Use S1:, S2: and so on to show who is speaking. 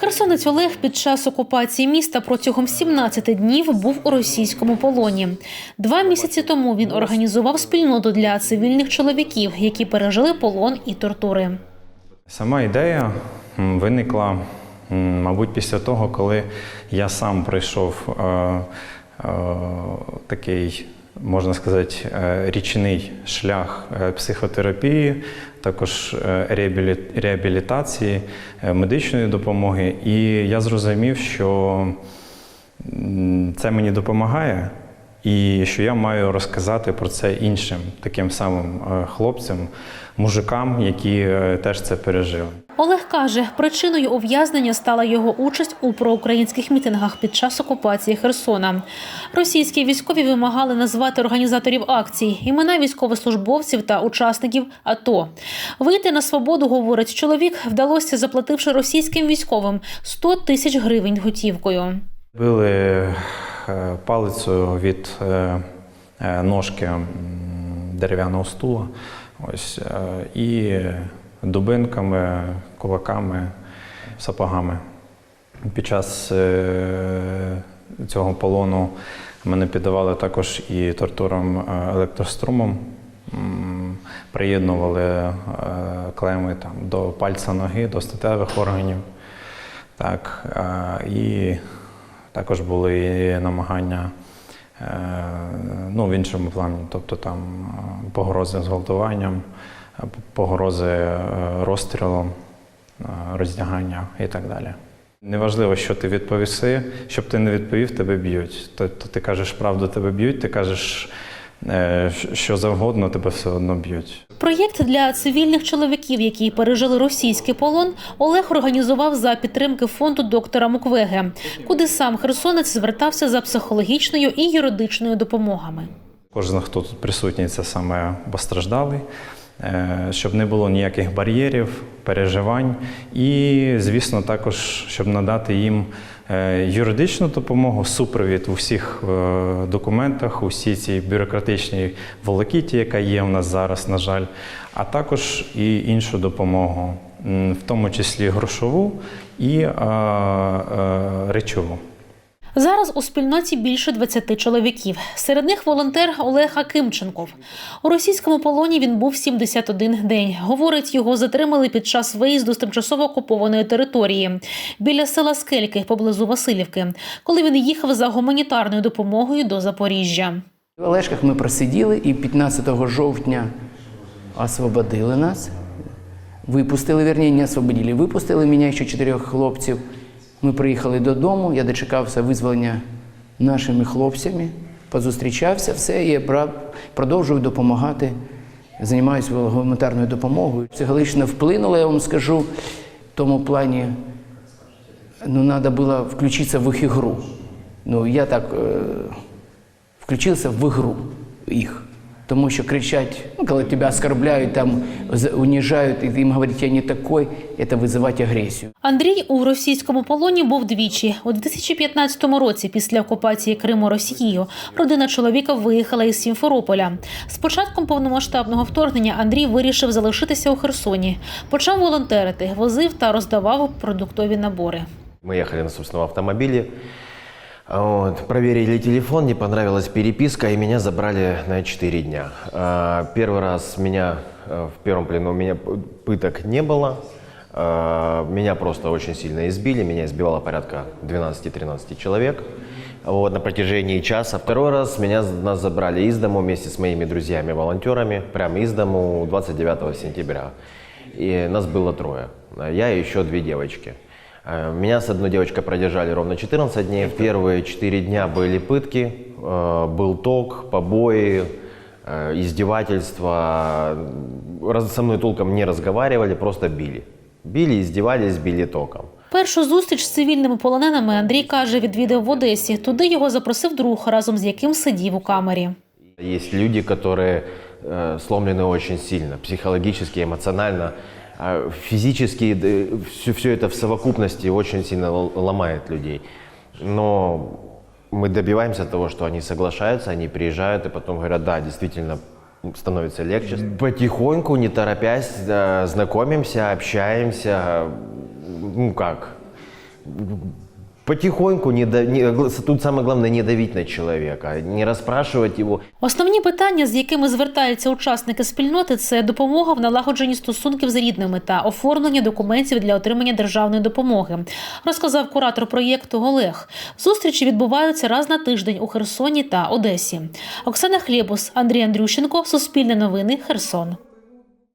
S1: Херсонець Олег під час окупації міста протягом 17 днів був у російському полоні. Два місяці тому він організував спільноту для цивільних чоловіків, які пережили полон і тортури.
S2: Сама ідея виникла, мабуть, після того, коли я сам пройшов е, е, такий, можна сказати, е, річний шлях е, психотерапії, також е, реабілітації, медичної допомоги. І я зрозумів, що це мені допомагає. І що я маю розказати про це іншим таким самим е, хлопцям, мужикам, які е, теж це пережили.
S1: Олег каже, причиною ув'язнення стала його участь у проукраїнських мітингах під час окупації Херсона. Російські військові вимагали назвати організаторів акцій, імена військовослужбовців та учасників АТО. Вийти на свободу, говорить чоловік, вдалося заплативши російським військовим 100 тисяч гривень готівкою.
S2: Били палицею від е, е, ножки дерев'яного стула, ось, е, і дубинками, кулаками, сапогами. Під час е, цього полону мене піддавали також і тортурам е, електрострумом. Приєднували е, клеми там, до пальця ноги, до статевих органів. Так, е, і також були намагання е, ну, в іншому плані, тобто там е, погрози зґвалтуванням, е, погрози розстрілом, роздягання і так далі. Неважливо, що ти відповіси, щоб ти не відповів, тебе б'ють. Тобто ти кажеш правду, тебе б'ють, ти кажеш що завгодно, тебе все одно б'ють.
S1: Проєкт для цивільних чоловіків, які пережили російський полон, Олег організував за підтримки фонду доктора Муквеге, куди сам херсонець звертався за психологічною і юридичною допомогами.
S2: Кожен, хто тут присутній, це саме постраждалий, е, щоб не було ніяких бар'єрів, переживань. І, звісно, також, щоб надати їм е, юридичну допомогу, супровід у всіх е, документах, у всій цій бюрократичній волокіті, яка є у нас зараз, на жаль, а також і іншу допомогу, в тому числі грошову і е, е, речову.
S1: Зараз у спільноті більше 20 чоловіків. Серед них волонтер Олег Акимченков. У російському полоні він був 71 день. Говорить, його затримали під час виїзду з тимчасово окупованої території біля села Скельки поблизу Васильівки, коли він їхав за гуманітарною допомогою до Запоріжжя.
S3: В Олешках ми просиділи і 15 жовтня освободили нас. Випустили, верні, не освободили. Випустили мене ще чотирьох хлопців. Ми приїхали додому, я дочекався визволення нашими хлопцями, позустрічався, все, і я продовжую допомагати. Займаюся гуманітарною допомогою. Психологічно вплинуло, я вам скажу, в тому плані, ну, треба було включитися в їх ігру. Ну, я так е, включився в ігру їх. Тому що кричать, ну, коли тебе оскорбляють, там, з- уніжають, і їм говорять, я не такой, це визивати агресію.
S1: Андрій у російському полоні був двічі. У 2015 році, після окупації Криму Росією, родина чоловіка виїхала із Сімферополя. З початком повномасштабного вторгнення Андрій вирішив залишитися у Херсоні. Почав волонтерити, возив та роздавав продуктові набори.
S4: Мы ехали на собственном автомобиле, вот, проверили телефон, не понравилась переписка, и меня забрали на 4 дня. А, Первый раз меня э, в первом плену у меня пыток не было. А, Меня просто очень сильно избили, меня избивало порядка 12-13 человек вот, на протяжении часа. Второй раз меня, нас забрали из дому вместе с моими друзьями-волонтерами, прямо из дому 29 сентября. И нас было трое, я и еще две девочки. Э, Меня с одной девочкой продержали ровно 14 дней. В первые 4 дня были пытки, э, был ток, побои, э, издевательства. Раз- Со мной толком не разговаривали, просто били. Били, издевались, били током.
S1: Першу зустріч з цивільними полоненими Андрій каже, відвідав в Одесі. Туди його запросив друг, разом з яким сидів у камері.
S4: Есть люди, которые э, сломлены очень сильно, психологически, эмоционально, а Физически, все, все это в совокупности очень сильно ломает людей. Но мы добиваемся того, что они соглашаются, они приезжают и потом говорят, да, действительно становится легче. Потихоньку, не торопясь, знакомимся, общаемся. Ну как, потихоньку, не да- не- тут самое главное не давить на человека, не расспрашивать его.
S1: Основні питання, з якими звертаються учасники спільноти, це допомога в налагодженні стосунків з рідними та оформлення документів для отримання державної допомоги, розказав куратор проєкту Олег. Зустрічі відбуваються раз на тиждень у Херсоні та Одесі. Оксана Хлєбус, Андрій Андрющенко, Суспільне новини, Херсон.